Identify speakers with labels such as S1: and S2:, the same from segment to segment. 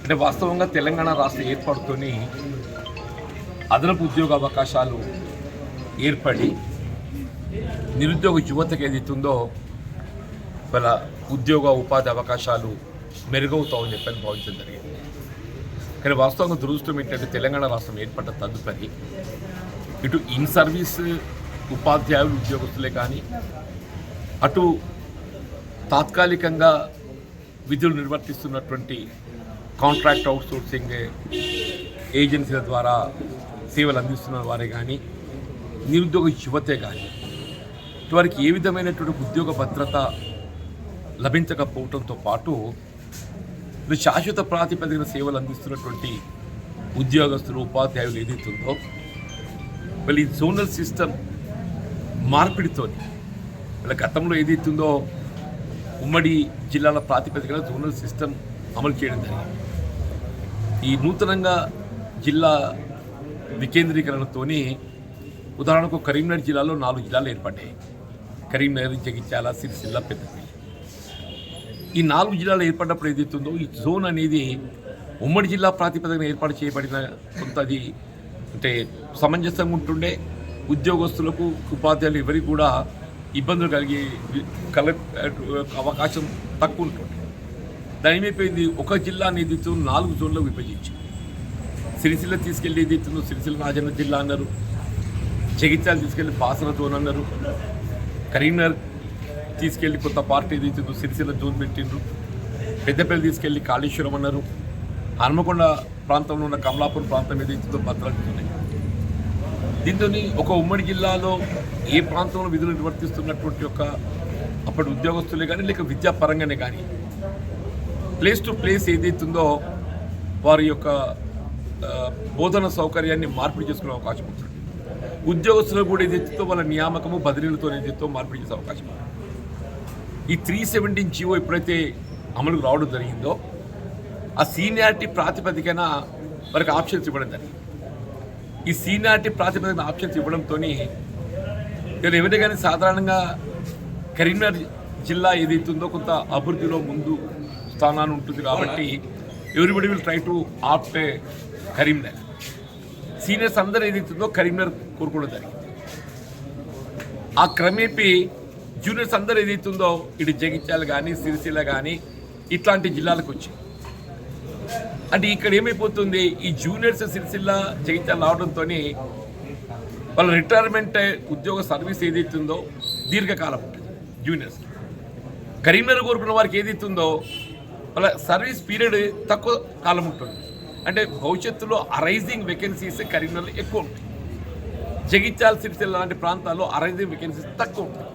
S1: అంటే వాస్తవంగా తెలంగాణ రాష్ట్ర ఏర్పాటుతోని అదనపు ఉద్యోగ అవకాశాలు ఏర్పడి నిరుద్యోగ యువతకు ఏదైతుందో వాళ్ళ ఉద్యోగ ఉపాధి అవకాశాలు మెరుగవుతామని చెప్పని భావించడం జరిగింది. కానీ వాస్తవంగా దురదృష్టం ఏంటంటే తెలంగాణ రాష్ట్రం ఏర్పడ్డ తదుపరి ఇటు ఇన్ సర్వీస్ ఉపాధ్యాయులు ఉద్యోగస్తులే కానీ అటు తాత్కాలికంగా విధులు నిర్వర్తిస్తున్నటువంటి కాంట్రాక్ట్ అవుట్సోర్సింగ్ ఏజెన్సీల ద్వారా సేవలు అందిస్తున్న వారే కానీ నిరుద్యోగ యువతే కానీ వారికి ఏ విధమైనటువంటి ఉద్యోగ భద్రత లభించకపోవడంతో పాటు శాశ్వత ప్రాతిపదికన సేవలు అందిస్తున్నటువంటి ఉద్యోగస్తులు ఉపాధ్యాయులు ఏదైతుందో వీళ్ళ ఈ జోనల్ సిస్టమ్ మార్పిడితో వీళ్ళ గతంలో ఏదైతుందో ఉమ్మడి జిల్లాల ప్రాతిపదికన జోనల్ సిస్టమ్ అమలు చేయడం జరిగింది. ఈ నూతనంగా జిల్లా వికేంద్రీకరణతోనే ఉదాహరణకు కరీంనగర్ జిల్లాలో నాలుగు జిల్లాలు ఏర్పడ్డాయి. కరీంనగర్ జగిత్యాల సిరిసిల్ల పెద్దపల్లి. ఈ నాలుగు జిల్లాలు ఏర్పడినప్పుడు ఏదైతుందో ఈ జోన్ అనేది ఉమ్మడి జిల్లా ప్రాతిపదికన ఏర్పాటు చేయబడిన కొంత అది అంటే సమంజసంగా ఉంటుండే. ఉద్యోగస్తులకు ఉపాధ్యాయులు ఎవరికి కూడా ఇబ్బందులు కలిగే కల అవకాశం తక్కువ ఉంటుంది దాని ఏమైపోయింది ఒక జిల్లా అనేది నాలుగు జోన్లకు విభజించి సిరిసిల్ల తీసుకెళ్ళి ఏదైతుందో సిరిసిల్ల రాజన్న జిల్లా అన్నారు. జగిత్యాల తీసుకెళ్ళి బాసన జోన్ అన్నారు. కరీంనగర్ తీసుకెళ్ళి కొత్త పార్టీ ఏదైతుందో సిరిసిల్ల జోన్ పెట్టిండ్రు. పెద్దపల్లి తీసుకెళ్ళి కాళేశ్వరం అన్నారు. హన్మకొండ ప్రాంతంలో ఉన్న కమలాపూర్ ప్రాంతం ఏదైతుందో భద్రాలు దీంతో ఒక ఉమ్మడి జిల్లాలో ఏ ప్రాంతంలో విధులు నిర్వర్తిస్తున్నటువంటి ఒక అప్పటి ఉద్యోగస్తులే కానీ లేక విద్యాపరంగానే కానీ ప్లేస్ టు ప్లేస్ ఏదైతుందో వారి యొక్క బోధన సౌకర్యాన్ని మార్పిడి చేసుకునే అవకాశం ఉంటుంది. ఉద్యోగస్తులకు కూడా ఏదైతుందో వాళ్ళ నియామకము బదిలీలతో ఏదైతే మార్పిడి చేసే అవకాశం ఉంటుంది ఈ త్రీ సెవెంటీన్ జీవో ఎప్పుడైతే అమలుకు రావడం జరిగిందో ఆ సీనియారిటీ ప్రాతిపదికన వారికి ఆప్షన్స్ ఇవ్వడం జరిగింది. ఈ సీనియారిటీ ప్రాతిపదికన ఆప్షన్స్ ఇవ్వడంతో నేను ఎవరైనా కానీ సాధారణంగా కరీంనగర్ జిల్లా ఏదైతుందో కొంత అభివృద్ధిలో ముందు స్థానాన్ని ఉంటుంది కాబట్టి everybody will try to opt Karimnagar. Seniors అందరూ ఏదైతుందో కరీంనగర్ కోరుకోవడం జరిగింది. ఆ క్రమేపీ జూనియర్స్ అందరూ ఏదైతుందో ఇటు జగిత్యాలు కానీ సిరిసిల్ల కానీ ఇట్లాంటి జిల్లాలకు వచ్చి అంటే ఇక్కడ ఏమైపోతుంది? ఈ జూనియర్స్ సిరిసిల్ల జగిత్యాలు రావడంతో వాళ్ళ రిటైర్మెంట్ ఉద్యోగ సర్వీస్ ఏదైతుందో దీర్ఘకాలం ఉంటుంది జూనియర్స్ కరీంనగర్ కోరుకున్న వారికి ఏదైతుందో వాళ్ళ సర్వీస్ పీరియడ్ తక్కువ కాలం ఉంటుంది. అంటే భవిష్యత్తులో అరైజింగ్ వేకెన్సీస్ కరీంనగర్లో ఎక్కువ ఉంటాయి. జగిత్యాల సిరిసిల్ల లాంటి ప్రాంతాల్లో అరైజింగ్ వేకెన్సీస్ తక్కువ ఉంటాయి.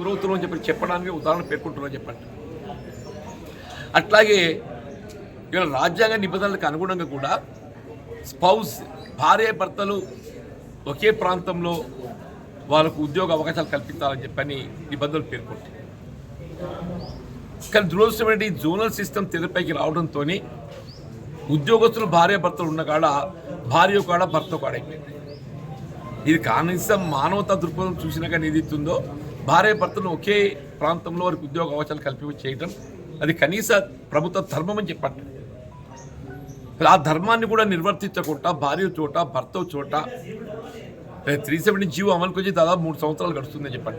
S1: గురవుతున్నాం అని చెప్పి చెప్పడానికి ఉదాహరణ పేర్కొంటున్నాం చెప్పండి. అట్లాగే ఇవాళ రాజ్యాంగ నిబంధనలకు అనుగుణంగా కూడా స్పౌస్ భార్య భర్తలు ఒకే ప్రాంతంలో వాళ్ళకు ఉద్యోగ అవకాశాలు కల్పించాలని చెప్పని నిబంధనలు పేర్కొంటాయి కానీ దురదృష్టమైన ఈ జోనల్ సిస్టమ్ తెరపైకి రావడంతో ఉద్యోగస్తులు భార్య భర్తలు ఉన్న కాడ భార్య కాడ భర్త కాడ అయిపోయింది. ఇది కనీసం మానవతా దృక్పథం చూసినా కానీ ఏదైతుందో ఇస్తుందో భార్య భర్తలు ఒకే ప్రాంతంలో వారికి ఉద్యోగ అవకాశాలు కల్పి చేయడం అది కనీస ప్రభుత్వ ధర్మం అని చెప్పండి ఆ ధర్మాన్ని కూడా నిర్వర్తించకుండా భార్య చోట భర్త చోట త్రీ సెవెంటీ జీవో అమలుకు వచ్చి దాదాపు మూడు సంవత్సరాలు గడుస్తుందని చెప్పంట.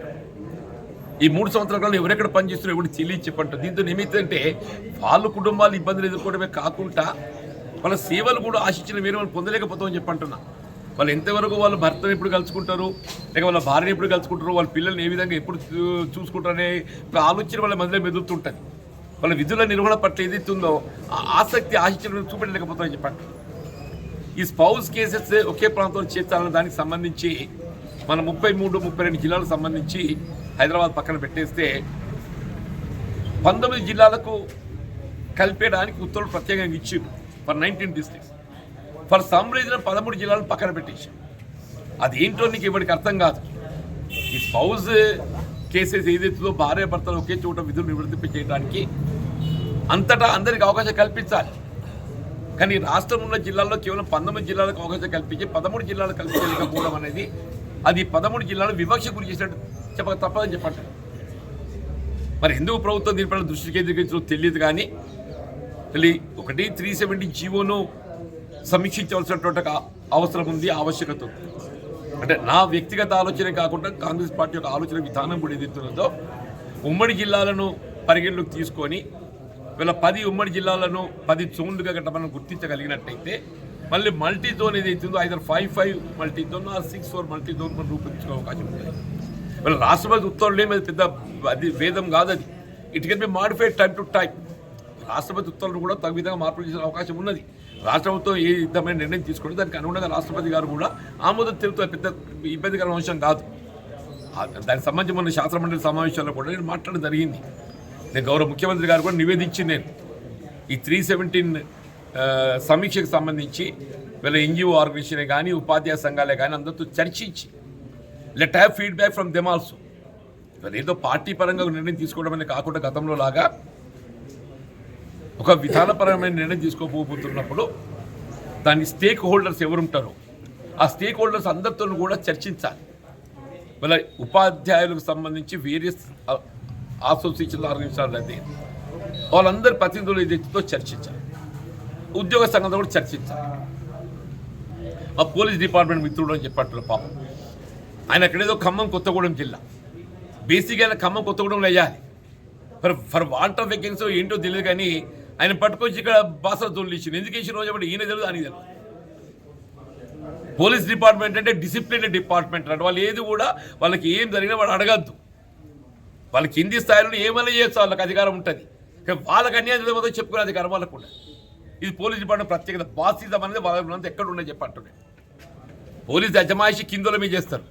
S1: ఈ మూడు సంవత్సరాల కాలంలో ఎవరెక్కడ పనిచేస్తున్నారో ఎవరు తెలియ చెప్పంట. దీంతో ఏమైతుందంటే వాళ్ళ కుటుంబాలు ఇబ్బందులు ఎదుర్కోవడమే కాకుండా వాళ్ళ సేవలు కూడా ఆశించిన వేరే వాళ్ళు పొందలేకపోతామని చెప్పంటున్నా. వాళ్ళు ఎంతవరకు వాళ్ళ భర్తను ఎప్పుడు కలుసుకుంటారు లేక వాళ్ళ భార్యను ఎప్పుడు కలుసుకుంటారు వాళ్ళ పిల్లల్ని ఏ విధంగా ఎప్పుడు చూ- చూసుకుంటారనే ఆలోచన వాళ్ళ మధ్యలో మెదులుతుంటుంది. వాళ్ళ విధుల నిర్వహణ పట్ల ఏదైతే ఉందో ఆసక్తి ఆశించడం చూపెట్టలేకపోతామని చెప్పండి. ఈ స్పౌస్ కేసెస్ ఒకే ప్రాంతంలో చేర్చాలన్న దానికి సంబంధించి మన ముప్పై మూడు ముప్పై రెండు జిల్లాలకు సంబంధించి హైదరాబాద్ పక్కన పెట్టేస్తే పంతొమ్మిది జిల్లాలకు కలిపేయడానికి ఉత్తర్వులు ప్రత్యేకంగా ఇచ్చింది for nineteen districts. For some reason పదమూడు జిల్లాలను పక్కన పెట్టేసాం అది ఏంటో నీకు ఇప్పటికి అర్థం కాదు. ఈ స్పౌజ్ కేసెస్ ఏదైతుందో భార్య భర్తలు ఒకే చోట విధులు నివర్తింప చేయడానికి అంతటా అందరికి అవకాశం కల్పించాలి. కానీ రాష్ట్రం ఉన్న జిల్లాల్లో కేవలం పంతొమ్మిది జిల్లాలకు అవకాశం కల్పించి పదమూడు జిల్లాలు కల్పించకపోవడం అనేది అది పదమూడు జిల్లాలు వివక్ష గురి చేసినట్టు చెప్పక తప్పదని చెప్పండి మరి ఎందుకు ప్రభుత్వం దీనిపైన దృష్టి కేంద్రీకరించడం తెలియదు కానీ మళ్ళీ ఒకటి త్రీ సెవెంటీ జీవోను సమీక్షించవలసినటువంటి అవసరం ఉంది ఆవశ్యకత ఉంది. అంటే నా వ్యక్తిగత ఆలోచన కాకుండా కాంగ్రెస్ పార్టీ యొక్క ఆలోచన విధానం కూడా ఏదైతున్నదో ఉమ్మడి జిల్లాలను పరిగణలోకి తీసుకొని వీళ్ళ పది ఉమ్మడి జిల్లాలను పది జోన్లుగా గట్ట మనం గుర్తించగలిగినట్టయితే మళ్ళీ మల్టీ జోన్ ఏదైతుందో either five five multi zone or six four multi zone మనం రూపొందించుకునే అవకాశం ఉంటుంది. వీళ్ళ రాష్ట్రపతి ఉత్తర్వులు ఏమి పెద్ద అది వేదం కాదు అది. It can be modified time to time రాష్ట్రపతి ఉత్తర్వులు కూడా తగు విధంగా మార్పులు చేసే అవకాశం ఉన్నది. రాష్ట్ర ప్రభుత్వం ఏ విధమైన నిర్ణయం తీసుకుంటే దానికి అనుగుణంగా రాష్ట్రపతి గారు కూడా ఆమోదం తెలుపుతారు పెద్ద ఇబ్బందికరమైన అంశం కాదు. దానికి సంబంధించి మన శాస్త్రమండలి సమావేశాల్లో కూడా నేను మాట్లాడడం జరిగింది. నేను గౌరవ ముఖ్యమంత్రి గారు కూడా నివేదించి నేను ఈ త్రీ సెవెంటీన్ సమీక్షకు సంబంధించి వీళ్ళ ఎన్జిఓ ఆర్గనైజేషనే కానీ ఉపాధ్యాయ సంఘాలే కానీ అందరితో చర్చించి let have feedback from them also. ఏదో పార్టీ పరంగా ఒక నిర్ణయం తీసుకోవడం అనేది కాకుండా గతంలో లాగా ఒక విధానపరమైన నిర్ణయం తీసుకోబోతున్నప్పుడు దాని స్టేక్ హోల్డర్స్ ఎవరుంటారో ఆ స్టేక్ హోల్డర్స్ అందరితో కూడా చర్చించాలి. వాళ్ళ ఉపాధ్యాయులకు సంబంధించి వేరియస్ అసోసియేషన్ ఆర్గనైజేషన్ అయితే వాళ్ళందరి ప్రతినిధులు ఏదైతే చర్చించాలి. ఉద్యోగ సంఘంతో కూడా చర్చించాలి. ఆ పోలీస్ డిపార్ట్మెంట్ మిత్రుడు అని చెప్పట్టు పాపం. ఆయన ఎక్కడేదో ఖమ్మం కొత్తగూడెం జిల్లా. బేసిక్గా ఆయన ఖమ్మం కొత్తగూడెంలో వేయాలి. ఫర్ ఫర్ వాటర్ ఆఫ్ ఏంటో తెలియదు కానీ ఆయన పట్టుకొచ్చి ఇక్కడ బాసర జోన్లు ఎందుకు ఇచ్చిన రోజు ఈయన తెలియదు అని తెలియదు. పోలీస్ డిపార్ట్మెంట్ అంటే డిసిప్లిన్ డిపార్ట్మెంట్ అంటే. వాళ్ళు ఏది కూడా వాళ్ళకి ఏం జరిగినా వాళ్ళు అడగద్దు. వాళ్ళ కింది స్థాయిలో ఏమైనా చేయొచ్చు వాళ్ళకి అధికారం ఉంటుంది. వాళ్ళకి అన్యాయం జరిగిపోతే చెప్పుకునే అధికారం వాళ్ళకు ఉండదు ఇది పోలీస్ డిపార్ట్మెంట్ ప్రత్యేకత. బాసిజం అనేది వాళ్ళ ఎక్కడ ఉండదు చెప్పి పోలీస్ అజమాయిషి కిందలో మీద చేస్తారు.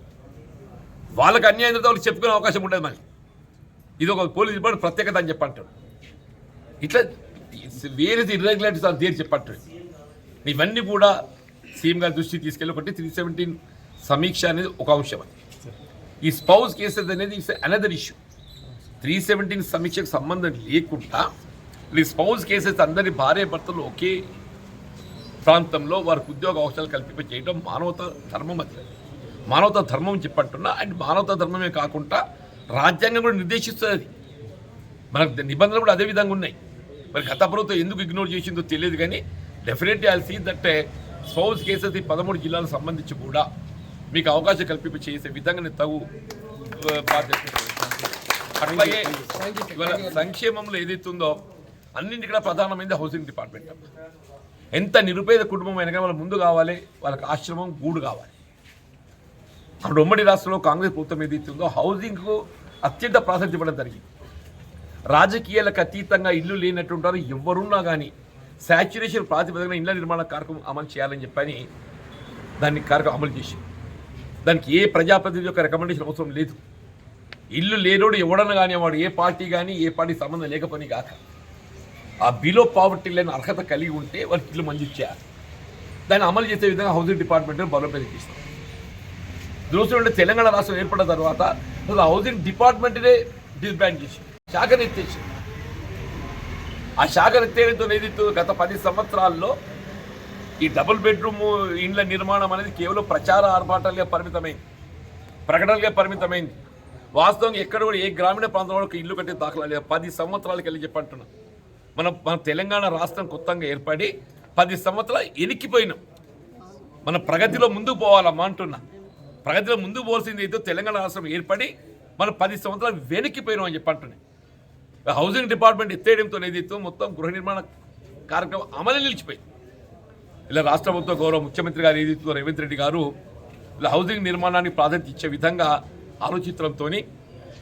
S1: వాళ్ళకి అన్యాయం జరిగితే వాళ్ళకి చెప్పుకునే అవకాశం ఉండదు మళ్ళీ. ఇది ఒక పోలీస్ డిపార్ట్మెంట్ ప్రత్యేకత అని చెప్పంటాడు ఇట్లా వేరే ఇర్రెగ్యులారిటీస్ అని తీరు చెప్పంటాడు ఇవన్నీ కూడా సీఎం గారి దృష్టికి తీసుకెళ్ళి ఒకటి త్రీ సెవెంటీన్ సమీక్ష అనేది ఒక అంశం అది. ఈ స్పౌస్ కేసెస్ అనేది it's another issue three seventeen సమీక్షకు సంబంధం లేకుండా ఈ స్పౌజ్ కేసెస్ అందరి భార్య భర్తలు ఒకే ప్రాంతంలో వారికి ఉద్యోగ అవకాశాలు కల్పింప చేయడం మానవత ధర్మం అది. మానవతా ధర్మం చెప్పంటున్నా. అండ్ మానవతా ధర్మమే కాకుండా రాజ్యాంగం కూడా నిర్దేశిస్తుంది అది. మనకు నిబంధనలు కూడా అదే విధంగా ఉన్నాయి. మరి గత ప్రభుత్వం ఎందుకు ఇగ్నోర్ చేసిందో తెలియదు కానీ definitely I see that spouse cases ఈ పదమూడు జిల్లాలకు సంబంధించి కూడా మీకు అవకాశం కల్పింప చేసే విధంగా నేను తగు uh, బాధ్యత అట్లాగే ఇవాళ సంక్షేమంలో ఏదైతుందో అన్నింటికన్నా ప్రధానమైనది హౌసింగ్ డిపార్ట్మెంట్. ఎంత నిరుపేద కుటుంబం అయినా కానీ వాళ్ళ ముందు కావాలి వాళ్ళకి ఆశ్రమం గూడు కావాలి. అప్పుడు ఉమ్మడి రాష్ట్రంలో కాంగ్రెస్ ప్రభుత్వం ఏదైతుందో హౌసింగ్కు అత్యంత ప్రాధాన్యత ఇవ్వడం జరిగింది. రాజకీయాలకు అతీతంగా ఇల్లు లేనటువంటి వారు ఎవరున్నా కానీ శాచ్యురేషన్ ప్రాతిపదికన ఇళ్ళ నిర్మాణ కార్యక్రమం అమలు చేయాలని చెప్పని దాన్ని కార్యక్రమం అమలు చేసి దానికి ఏ ప్రజాప్రతినిధి యొక్క రికమెండేషన్ అవసరం లేదు. ఇల్లు లేనోడు ఎవడన్నా కానీ వాడు ఏ పార్టీ కానీ ఏ పార్టీ సంబంధం లేకపోని కాక ఆ బిలో పావర్టీ లేని అర్హత కలిగి ఉంటే వారికి ఇల్లు మంజూరు చేయాలి. దాన్ని అమలు చేసే విధంగా హౌసింగ్ డిపార్ట్మెంట్ బలోపేతం చేస్తాం. తెలంగాణ రాష్ట్రం ఏర్పడిన తర్వాత అసలు హౌసింగ్ డిపార్ట్మెంట్నే డిస్బ్యాండ్ చేసి శాఖను ఎత్తేసి ఆ శాఖను ఎత్తేయడంతో ఏదైతే గత పది సంవత్సరాల్లో ఈ డబుల్ బెడ్రూమ్ ఇండ్ల నిర్మాణం అనేది కేవలం ప్రచార ఆర్భాటాలుగా పరిమితమైంది. ప్రకటనలుగా పరిమితమైంది. వాస్తవంగా ఎక్కడ కూడా ఏ గ్రామీణ ప్రాంతంలో ఒక ఇల్లు కట్టే దాఖలా లేదు. పది సంవత్సరాలకి వెళ్ళి చెప్పంటున్నాం. మనం మన తెలంగాణ రాష్ట్రం కొత్తగా ఏర్పడి పది సంవత్సరాలు ఎనికిపోయినాం. మన ప్రగతిలో ముందుకు పోవాలమ్మా అంటున్నా. ప్రగతిలో ముందుకు పోవాల్సింది ఏదో తెలంగాణ రాష్ట్రం ఏర్పడి మనం పది సంవత్సరాలు వెనక్కిపోయినాం అని చెప్పంటున్నాయి హౌసింగ్ డిపార్ట్మెంట్ ఎత్తేయడంతో ఏదైతే మొత్తం గృహ నిర్మాణ కార్యక్రమం అమలు నిలిచిపోయింది. ఇలా రాష్ట్ర ప్రభుత్వ గౌరవ ముఖ్యమంత్రి గారు ఏదైతే రేవంత్ రెడ్డి గారు ఇలా హౌసింగ్ నిర్మాణానికి ప్రాధాన్యత ఇచ్చే విధంగా ఆలోచించడంతో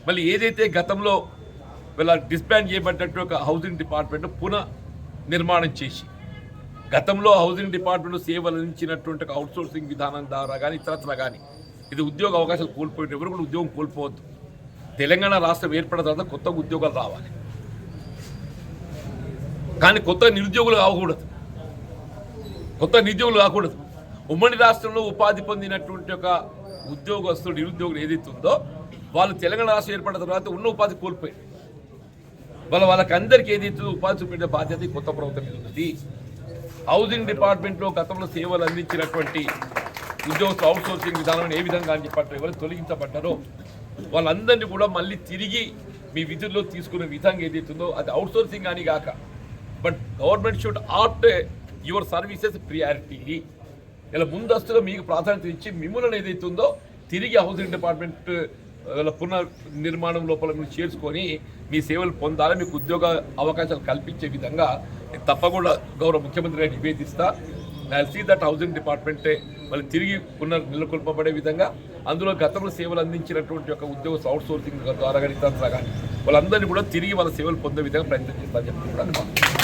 S1: మళ్ళీ ఏదైతే గతంలో వీళ్ళ డిస్బ్యాండ్ చేయబడ్డట్టు ఒక హౌసింగ్ డిపార్ట్మెంట్ పునః నిర్మాణం చేసి గతంలో హౌసింగ్ డిపార్ట్మెంట్ సేవలు అందించినటువంటి ఒక అవుట్సోర్సింగ్ విధానం ద్వారా కానీ ఇతరత్ర కానీ ఇది ఉద్యోగ అవకాశాలు కోల్పోయిన ఎవరు కూడా ఉద్యోగం కోల్పోవద్దు. తెలంగాణ రాష్ట్రం ఏర్పడిన తర్వాత కొత్త ఉద్యోగాలు రావాలి. కానీ కొత్త నిరుద్యోగులు కాకూడదు. కొత్త నిరుద్యోగులు కాకూడదు. ఉమ్మడి రాష్ట్రంలో ఉపాధి పొందినటువంటి ఒక ఉద్యోగస్తులు నిరుద్యోగులు ఏదైతే ఉందో వాళ్ళు తెలంగాణ రాష్ట్రం ఏర్పడిన తర్వాత ఉన్న ఉపాధి కోల్పోయారు. వాళ్ళ వాళ్ళకి అందరికీ ఏదైతే ఉపాధి చూపించే బాధ్యత కొత్త ప్రభుత్వం ఉన్నది. హౌసింగ్ డిపార్ట్మెంట్లో గతంలో సేవలు అందించినటువంటి ఉద్యోగస్తులు అవుట్ సోర్సింగ్ విధానం ఏ విధంగా అని చెప్పారు ఎవరు తొలగించబడ్డారో వాళ్ళందరినీ కూడా మళ్ళీ తిరిగి మీ విధుల్లో తీసుకునే విధంగా ఏదైతుందో అది అవుట్సోర్సింగ్ అని కాక. But government should opt your services priority ఇలా ముందస్తుగా మీకు ప్రాధాన్యత ఇచ్చి మిమ్మల్ని ఉందో తిరిగి హౌసింగ్ డిపార్ట్మెంట్ వాళ్ళ పునర్ నిర్మాణం లోపల మీరు చేర్చుకొని మీ సేవలు పొందాలి మీకు ఉద్యోగ అవకాశాలు కల్పించే విధంగా నేను తప్పకుండా గౌరవ ముఖ్యమంత్రి గారిని నివేదిస్తా సీ దట్ హౌసింగ్ డిపార్ట్మెంటే మళ్ళీ తిరిగి పునర్ నెలకొల్పబడే విధంగా అందులో గతంలో సేవలు అందించినటువంటి ఒక ఉద్యోగ అవుట్ సోర్సింగ్ ద్వారా కానీ ఇతర కానీ వాళ్ళందరినీ కూడా తిరిగి వాళ్ళ సేవలు పొందే విధంగా ప్రయత్నం చేస్తారని చెప్పి కూడా అనుకుంటున్నాను.